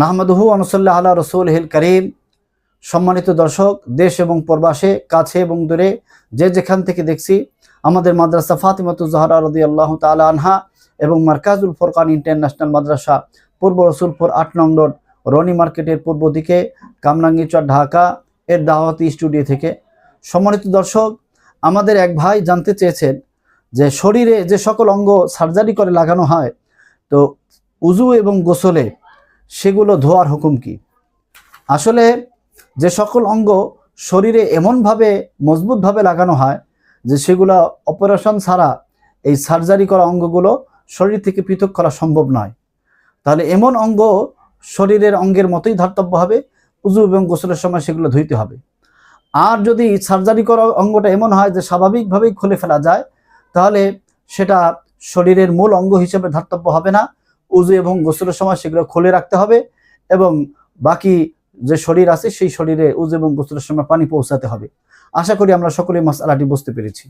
নাহমাদহু আনসল্লাহ আল্লাহ রসুল হিল করিম। সম্মানিত দর্শক, দেশ এবং প্রবাসে, কাছে এবং দূরে, যে যেখান থেকে দেখছি, আমাদের মাদ্রাসা ফাতিমাতু জাহরা রদি আল্লাহ তালা আনহা এবং মার্কাজুল ফোরকান ইন্টারন্যাশনাল মাদ্রাসা, পূর্ব রসুলপুর আট নম্বর রনি মার্কেটের পূর্ব দিকে, কামরাঙ্গিচর, ঢাকা, এর দাওয়াতি স্টুডিও থেকে। সম্মানিত দর্শক, আমাদের এক ভাই জানতে চেয়েছেন যে শরীরে যে সকল অঙ্গ সার্জারি করে লাগানো হয়, তো উজু এবং গোসলে সেগুলো ধোয়ার হুকুম কি? আসলে যে সকল অঙ্গ শরীরে এমনভাবে মজবুতভাবে লাগানো হয় যে সেগুলো অপারেশন ছাড়া এই সার্জারি করা অঙ্গগুলো শরীর থেকে পৃথক করা সম্ভব নয়। তাহলে এমন অঙ্গ শরীরের অঙ্গের মতোই ধর্তব্য হবে, উজু এবং গোসলের সময় সেগুলো ধুইতে হবে। আর যদি সার্জারি করা অঙ্গটা এমন হয় যে স্বাভাবিকভাবেই খুলে ফেলা যায়, তাহলে সেটা শরীরের মূল অঙ্গ হিসেবে ধর্তব্য হবে না উজু এবং গোসলের সময় সেগুলো খুলে রাখতে হবে এবং বাকি যে শরীর আছে সেই শরীরে উজু এবং গোসলের সময় পানি পৌঁছাতে হবে। আশা করি আমরা সকলে মাসালাটি বুঝতে পেরেছি।